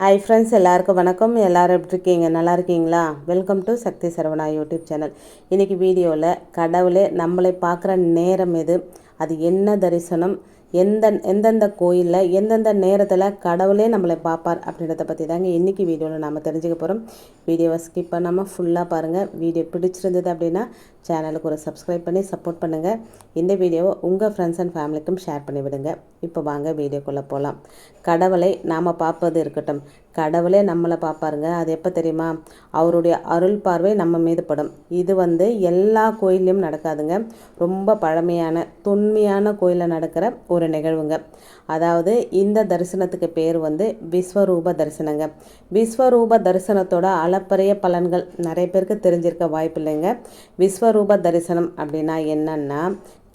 Hi friends எல்லாருக்கும் வணக்கம். எல்லாரும் எப்படி இருக்கீங்க? நல்லா இருக்கீங்களா? Welcome to Sakthi Saravana YouTube channel இன்றைக்கி வீடியோவில் கடவுளே நம்மளை பார்க்குற நேரம் எது? அது என்ன தரிசனம்? எந்த எந்தெந்த கோயிலில் எந்தெந்த நேரத்தில் கடவுளே நம்மளை பார்ப்பார் அப்படின்றத பற்றி தாங்க இன்றைக்கி வீடியோவில் நம்ம தெரிஞ்சுக்க போகிறோம் வீடியோவை ஸ்கிப் பண்ணாமல் ஃபுல்லாக பாருங்கள் வீடியோ பிடிச்சிருந்தது அப்படின்னா சேனலுக்கு ஒரு சப்ஸ்கிரைப் பண்ணி சப்போர்ட் பண்ணுங்கள் இந்த வீடியோவை உங்கள் ஃப்ரெண்ட்ஸ் அண்ட் ஃபேமிலிக்கும் ஷேர் பண்ணி விடுங்க இப்போ வாங்க வீடியோக்குள்ளே போகலாம் கடவுளை நாம் பார்ப்பது இருக்கட்டும். கடவுளே நம்மளை பார்ப்பாருங்க அது எப்போ தெரியுமா? அவருடைய அருள் பார்வை நம்ம மீது படும். இது வந்து எல்லா கோயிலையும் நடக்காதுங்க. ரொம்ப பழமையான தொன்மையான கோயிலில் நடக்கிற ஒரு நிகழ்வுங்க. அதாவது இந்த தரிசனத்துக்கு பேர் வந்து விஸ்வரூப தரிசனங்க. விஸ்வரூப தரிசனத்தோட அளப்பரிய பலன்கள் நிறைய பேருக்கு தெரிஞ்சிருக்க வாய்ப்பு இல்லைங்க விஸ்வரூப தரிசனம் அப்படின்னா என்னன்னா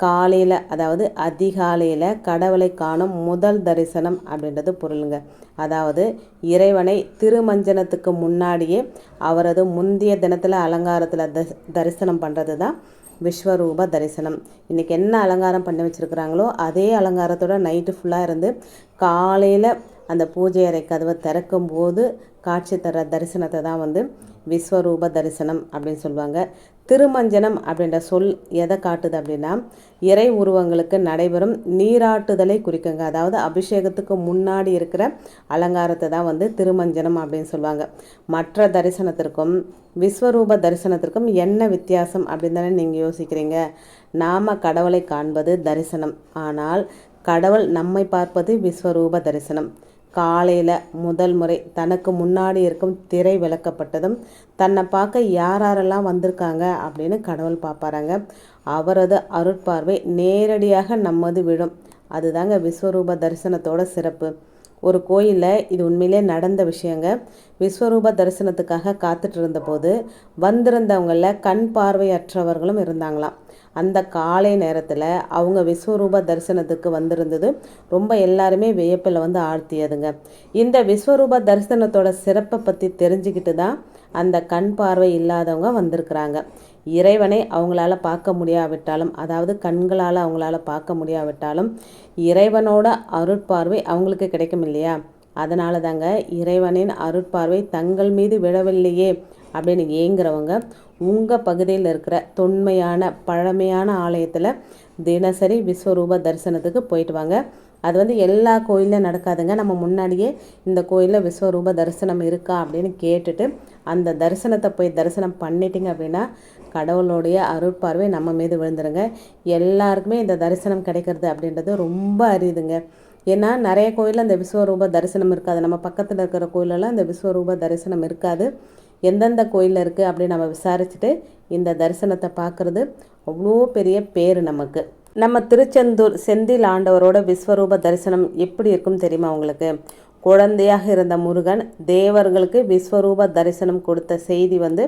காலையில் அதாவது அதிகாலையில் கடவுளை காணும் முதல் தரிசனம் அப்படின்றது பொருளுங்க. அதாவது இறைவனை திருமஞ்சனத்துக்கு முன்னாடியே அவரது முந்தைய தினத்தில் அலங்காரத்தில் தரிசனம் பண்ணுறது தான் விஸ்வரூப தரிசனம். இன்றைக்கி என்ன அலங்காரம் பண்ணி வச்சுருக்குறாங்களோ அதே அலங்காரத்தோட நைட்டு ஃபுல்லாக இருந்து காலையில் அந்த பூஜை அறை கதவை திறக்கும்போது காட்சி தர தரிசனத்தை தான் வந்து விஸ்வரூப தரிசனம் அப்படின்னு சொல்லுவாங்க. திருமஞ்சனம் அப்படின்ற சொல் எதை காட்டுது அப்படின்னா இறை உருவங்களுக்கு நடைபெறும் நீராட்டுதலை குறிக்குங்க. அதாவது அபிஷேகத்துக்கு முன்னாடி இருக்கிற அலங்காரத்தை தான் வந்து திருமஞ்சனம் அப்படின்னு சொல்லுவாங்க. மற்ற தரிசனத்திற்கும் விஸ்வரூப தரிசனத்திற்கும் என்ன வித்தியாசம் அப்படின்னு தானே நீங்கள் யோசிக்கிறீங்க. நாம் கடவுளை காண்பது தரிசனம். ஆனால் கடவுள் நம்மை பார்ப்பது விஸ்வரூப தரிசனம். காலையில் முதல் முறை தனக்கு முன்னாடி இருக்கும் திரை விளக்கப்பட்டதும் தன்னை பார்க்க யார் யாரெல்லாம் வந்திருக்காங்க அப்படின்னு கடவுள் பார்ப்பாராங்க. அவரது அருட்பார்வை நேரடியாக நம்மது விழும் அதுதாங்க விஸ்வரூப தரிசனத்தோட சிறப்பு. ஒரு கோயிலில் இது உண்மையிலே நடந்த விஷயங்க. விஸ்வரூப தரிசனத்துக்காக காத்துட்டு இருந்தபோது வந்திருந்தவங்களில் கண் பார்வையற்றவர்களும் இருந்தாங்களாம். அந்த காலை நேரத்தில் அவங்க விஸ்வரூப தரிசனத்துக்கு வந்திருந்தது. ரொம்ப எல்லாருமே வியப்பில் வந்து ஆழ்த்தியதுங்க. இந்த விஸ்வரூப தரிசனத்தோட சிறப்பை பற்றி தெரிஞ்சுக்கிட்டு தான் அந்த கண் பார்வை இல்லாதவங்க வந்திருக்கிறாங்க. இறைவனை அவங்களால பார்க்க முடியாவிட்டாலும் அதாவது கண்களால் அவங்களால பார்க்க முடியாவிட்டாலும் இறைவனோட அருட்பார்வை அவங்களுக்கு கிடைக்கும் இல்லையா? அதனால தாங்க இறைவனின் அருட்பார்வை தங்கள் மீது விழவில்லையே அப்படின்னு ஏங்குறவங்க உங்கள் பகுதியில் இருக்கிற தொன்மையான பழமையான ஆலயத்தில் தினசரி விஸ்வரூப தரிசனத்துக்கு போயிட்டு வாங்க. அது வந்து எல்லா கோயிலும் நடக்காதுங்க. நம்ம முன்னாடியே இந்த கோயிலில் விஸ்வரூப தரிசனம் இருக்கா அப்படின்னு கேட்டுட்டு அந்த தரிசனத்தை போய் தரிசனம் பண்ணிட்டீங்க அப்படின்னா கடவுளுடைய அருட்பார்வை நம்ம மீது விழுந்துருங்க. எல்லாருக்குமே இந்த தரிசனம் கிடைக்கிறது அப்படின்றது ரொம்ப அரியுதுங்க ஏன்னா நிறைய கோயிலில் அந்த விஸ்வரூப தரிசனம் இருக்காது. நம்ம பக்கத்தில் இருக்கிற கோயிலெல்லாம் இந்த விஸ்வரூப தரிசனம் இருக்காது. எந்தெந்த கோயிலில் இருக்குது அப்படின்னு நம்ம விசாரிச்சுட்டு இந்த தரிசனத்தை பார்க்குறது அவ்வளோ பெரிய பேர் நமக்கு. நம்ம திருச்செந்தூர் செந்தில் ஆண்டவரோட விஸ்வரூப தரிசனம் எப்படி இருக்கும் தெரியுமா உங்களுக்கு? குழந்தையாக இருந்த முருகன் தேவர்களுக்கு விஸ்வரூப தரிசனம் கொடுத்த செய்தி வந்து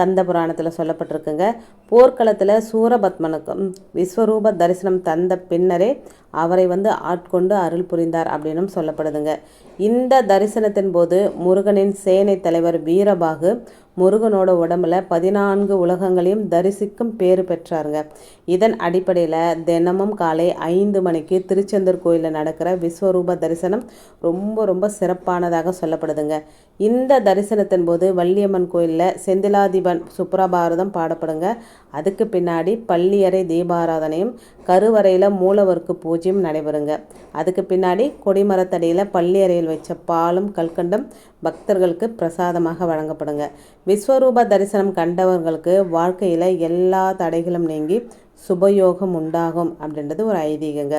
கந்த புராணத்தில் சொல்லப்பட்டிருக்குங்க. போர்க்களத்தில் சூரபத்மனுக்கும் விஸ்வரூப தரிசனம் தந்த பின்னரே அவரை வந்து ஆட்கொண்டு அருள் புரிந்தார் அப்படின்னும் சொல்லப்படுதுங்க. இந்த தரிசனத்தின் போது முருகனின் சேனை தலைவர் வீரபாகு முருகனோட உடம்புல பதினான்கு உலகங்களையும் தரிசிக்கும் பேறு பெற்றாருங்க. இதன் அடிப்படையில் தினமும் காலை ஐந்து மணிக்கு திருச்செந்தூர் கோயிலில் நடக்கிற விஸ்வரூப தரிசனம் ரொம்ப ரொம்ப சிறப்பானதாக சொல்லப்படுதுங்க. இந்த தரிசனத்தின் போது வள்ளியம்மன் கோயிலில் செந்திலாதிபன் சுப்ரபாரதம் பாடப்படுங்க. அதுக்கு பின்னாடி பள்ளியறை தீபாராதனையும் கருவறையில் மூலவருக்கு பூஜையும் நடைபெறுங்க. அதுக்கு பின்னாடி கொடிமரத்தடியில் பள்ளியறையில் வச்ச பாலும் கல்கண்டம் பக்தர்களுக்கு பிரசாதமாக வழங்கப்படுங்க. விஸ்வரூப தரிசனம் கண்டவர்களுக்கு வாழ்க்கையில் எல்லா தடைகளும் நீங்கி சுபயோகம் உண்டாகும் அப்படின்றது ஒரு ஐதீகங்க.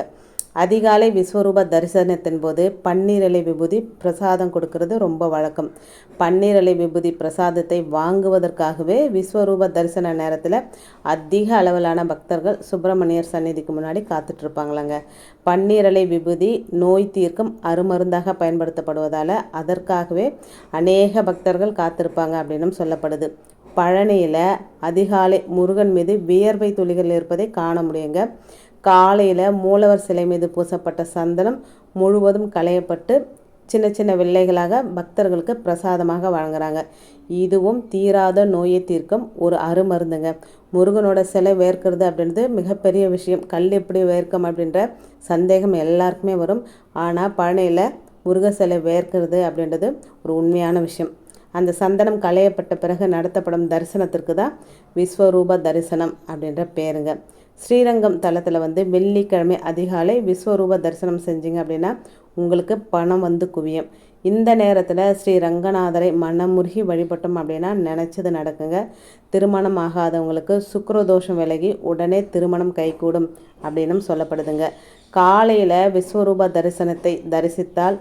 அதிகாலை விஸ்வரூப தரிசனத்தின் போது பன்னீரலை விபூதி பிரசாதம் கொடுக்கறது ரொம்ப வழக்கம். பன்னீரலை விபூதி பிரசாதத்தை வாங்குவதற்காகவே விஸ்வரூப தரிசன நேரத்தில் அதிக அளவிலான பக்தர்கள் சுப்பிரமணியர் சந்நிதிக்கு முன்னாடி காத்துட்ருப்பாங்களாங்க. பன்னீரலை விபூதி நோய் தீர்க்கும் அருமருந்தாக பயன்படுத்தப்படுவதால் அதற்காகவே அநேக பக்தர்கள் காத்திருப்பாங்க அப்படின்னும் சொல்லப்படுது. பழனியில் அதிகாலை முருகன் மீது வியர்வை துளிகள் இருப்பதை காண முடியுங்க. காலையில் மூலவர் சிலை மீது பூசப்பட்ட சந்தனம் முழுவதும் களையப்பட்டு சின்ன சின்ன வெள்ளைகளாக பக்தர்களுக்கு பிரசாதமாக வழங்குறாங்க. இதுவும் தீராத நோயை தீர்க்கும் ஒரு அருமருந்துங்க. முருகனோட சிலை வேர்க்கிறது அப்படின்றது மிகப்பெரிய விஷயம். கல் எப்படி வேர்க்கும் அப்படின்ற சந்தேகம் எல்லாருக்குமே வரும். ஆனால் பழனியில் முருக சிலை வேர்க்கிறது அப்படின்றது ஒரு உண்மையான விஷயம். அந்த சந்தனம் களையப்பட்ட பிறகு நடத்தப்படும் தரிசனத்திற்கு தான் விஸ்வரூப தரிசனம் அப்படின்ற பேருங்க. ஸ்ரீரங்கம் தளத்தில் வந்து வெள்ளிக்கிழமை அதிகாலை விஸ்வரூப தரிசனம் செஞ்சீங்க அப்படின்னா உங்களுக்கு பணம் வந்து குவியும். இந்த நேரத்தில் ஸ்ரீ ரங்கநாதரை மனமுருகி வழிபட்டோம் அப்படின்னா நினச்சது நடக்குங்க. திருமணம் ஆகாதவங்களுக்கு சுக்கரதோஷம் விலகி உடனே திருமணம் கைகூடும் அப்படின்னும் சொல்லப்படுதுங்க. காலையில் விஸ்வரூப தரிசனத்தை தரிசித்தால்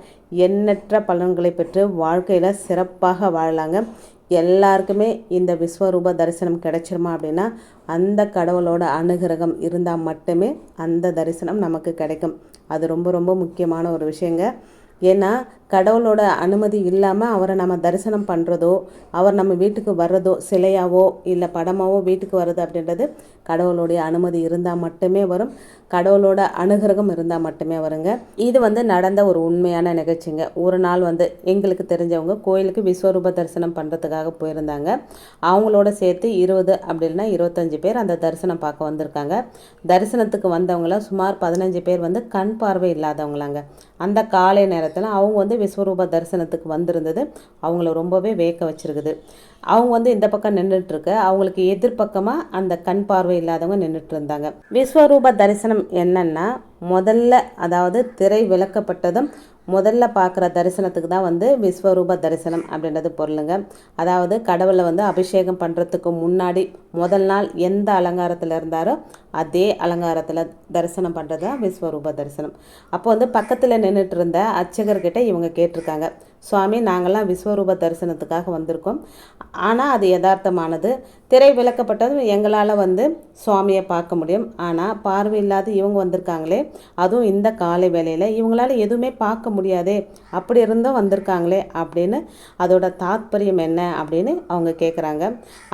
எண்ணற்ற பலன்களை பெற்று வாழ்க்கையில் சிறப்பாக வாழலாங்க. எல்லாருக்குமே இந்த விஸ்வரூப தரிசனம் கிடைச்சிருமா அப்படின்னா அந்த கடவுளோட அனுகிரகம் இருந்தால் மட்டுமே அந்த தரிசனம் நமக்கு கிடைக்கும். அது ரொம்ப ரொம்ப முக்கியமான ஒரு விஷயங்க. ஏன்னா கடவுளோட அனுமதி இல்லாமல் அவரை நம்ம தரிசனம் பண்ணுறதோ அவர் நம்ம வீட்டுக்கு வர்றதோ சிலையாவோ இல்லை படமாவோ வீட்டுக்கு வர்றது அப்படின்றது கடவுளுடைய அனுமதி இருந்தால் மட்டுமே வரும். கடவுளோட அனுகிரகம் இருந்தால் மட்டுமே வருங்க. இது வந்து நடந்த ஒரு உண்மையான நிகழ்ச்சிங்க. ஒரு நாள் வந்து எங்களுக்கு தெரிஞ்சவங்க கோயிலுக்கு விஸ்வரூப தரிசனம் பண்ணுறதுக்காக போயிருந்தாங்க. அவங்களோட சேர்த்து இருபது அப்படின்னா இருபத்தஞ்சி பேர் அந்த தரிசனம் பார்க்க வந்திருக்காங்க. தரிசனத்துக்கு வந்தவங்கள சுமார் பதினஞ்சு பேர் வந்து கண் பார்வை இல்லாதவங்களாங்க. அந்த காலை நேரத்தில் அவங்க வந்து விஸ்வரூப தரிசனத்துக்கு வந்திருந்தது. அவங்கள ரொம்பவே வேக்க வச்சுருக்குது. அவங்க வந்து இந்த பக்கம் நின்றுட்டுருக்கு அவங்களுக்கு எதிர்பக்கமாக அந்த கண் பார்வை இல்லாதவங்க நின்றுட்டு இருந்தாங்க. விஸ்வரூப தரிசனம் என்னென்னா முதல்ல அதாவது திரை விளக்கப்பட்டதும் முதல்ல பார்க்குற தரிசனத்துக்கு தான் வந்து விஸ்வரூப தரிசனம் அப்படின்றது பொருளுங்க. அதாவது கடவுளை வந்து அபிஷேகம் பண்ணுறதுக்கு முன்னாடி முதல் நாள் எந்த அலங்காரத்தில் இருந்தாரோ அதே அலங்காரத்தில் தரிசனம் பண்ணுறது தான் விஸ்வரூப தரிசனம். அப்போ வந்து பக்கத்தில் நின்றுட்டு இருந்த அர்ச்சகர்கிட்ட இவங்க கேட்டிருக்காங்க. சுவாமி நாங்கள்லாம் விஸ்வரூப தரிசனத்துக்காக வந்திருக்கோம். ஆனால் அது யதார்த்தமானது. திரை விளக்கப்பட்டதும் எங்களால் வந்து சுவாமியை பார்க்க முடியும். ஆனால் பார்வை இல்லாத இவங்க வந்திருக்காங்களே அதுவும் இந்த காலை வேலையில் இவங்களால எதுவுமே பார்க்க முடியாதே அப்படி இருந்தும் வந்திருக்காங்களே அப்படின்னு அதோட தாத்பரியம் என்ன அப்படின்னு அவங்க கேட்குறாங்க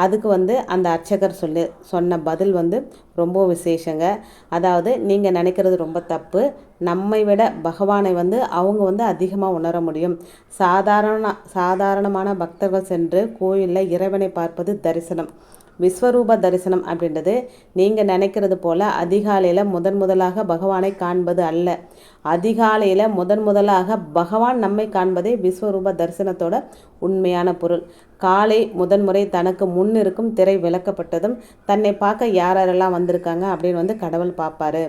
அதுக்கு வந்து அந்த அர்ச்சகர் சொல்லி சொன்ன பதில் வந்து ரொம்ப விசேஷங்க. அதாவது நீங்கள் நினைக்கிறது ரொம்ப தப்பு. நம்மை விட பகவானை வந்து அவங்க வந்து அதிகமாக உணர முடியும். சாதாரண சாதாரணமான பக்தர்கள் சென்று கோயிலில் இறைவனை பார்ப்பது தரிசனம். விஸ்வரூப தரிசனம் அப்படின்றது நீங்கள் நினைக்கிறது போல் அதிகாலையில் முதன் முதலாக பகவானை காண்பது அல்ல. அதிகாலையில் முதன் முதலாக பகவான் நம்மை காண்பதே விஸ்வரூப தரிசனத்தோட உண்மையான பொருள். காலை முதன்முறை தனக்கு முன் இருக்கும் திரை விளக்கப்பட்டதும் தன்னை பார்க்க யார் யாரெல்லாம் வந்திருக்காங்க அப்படின்னு வந்து கடவுள் பார்ப்பாரு.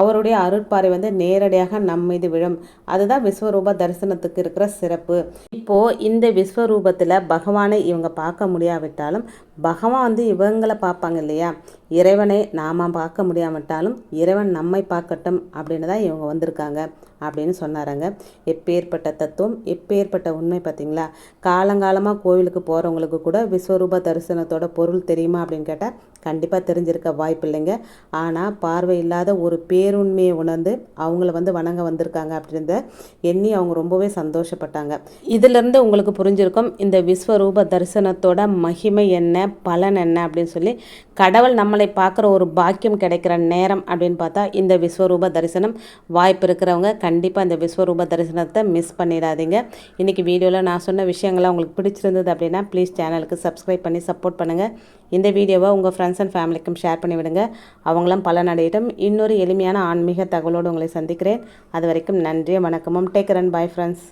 அவருடைய அருட்பாறை வந்து நேரடியாக நம் மீது விழும். அதுதான் விஸ்வரூப தரிசனத்துக்கு இருக்கிற சிறப்பு. இப்போது இந்த விஸ்வரூபத்தில் பகவானை இவங்க பார்க்க முடியாவிட்டாலும் பகவான் வந்து இவங்களை பார்ப்பாங்க இல்லையா? இறைவனை நாம் பார்க்க முடியாமட்டாலும் இறைவன் நம்மை பார்க்கட்டும் அப்படின்னு தான் இவங்க வந்திருக்காங்க அப்படின்னு சொன்னாராங்க. எப்பேற்பட்ட தத்துவம் எப்பேற்பட்ட உண்மை பார்த்தீங்களா? காலங்காலமாக கோவிலுக்கு போகிறவங்களுக்கு கூட விஸ்வரூப தரிசனத்தோட பொருள் தெரியுமா அப்படின்னு கேட்டால் கண்டிப்பாக தெரிஞ்சிருக்க வாய்ப்பு இல்லைங்க. ஆனால் பார்வை இல்லாத ஒரு பேருண்மையை உணர்ந்து அவங்கள வந்து வணங்க வந்திருக்காங்க அப்படின்றத எண்ணி அவங்க ரொம்பவே சந்தோஷப்பட்டாங்க. இதிலிருந்து உங்களுக்கு புரிஞ்சிருக்கும் இந்த விஸ்வரூப தரிசனத்தோட மகிமை என்ன பலன் என்ன அப்படின்னு சொல்லி கடவுள் நம்மளை பார்க்குற ஒரு பாக்கியம் கிடைக்கிற நேரம் அப்படின்னு பார்த்தா இந்த விஸ்வரூப தரிசனம் வாய்ப்பு இருக்கிறவங்க கண்டிப்பாக இந்த விஸ்வரூப தரிசனத்தை மிஸ் பண்ணிடாதீங்க. இன்றைக்கி வீடியோவில் நான் சொன்ன விஷயங்கள்லாம் உங்களுக்கு பிடிச்சிருந்தது அப்படின்னா ப்ளீஸ் சேனலுக்கு சப்ஸ்கிரைப் பண்ணி சப்போர்ட் பண்ணுங்கள் இந்த வீடியோவை உங்கள் ஃப்ரெண்ட்ஸ் அண்ட் ஃபேமிலிக்கும் ஷேர் பண்ணி விடுங்க. அவங்களும் பலனடையிட்டும். இன்னொரு எளிமையான ஆன்மீக தகவலோடு உங்களை சந்திக்கிறேன். அது வரைக்கும் நன்றி வணக்கமும். Take run bye friends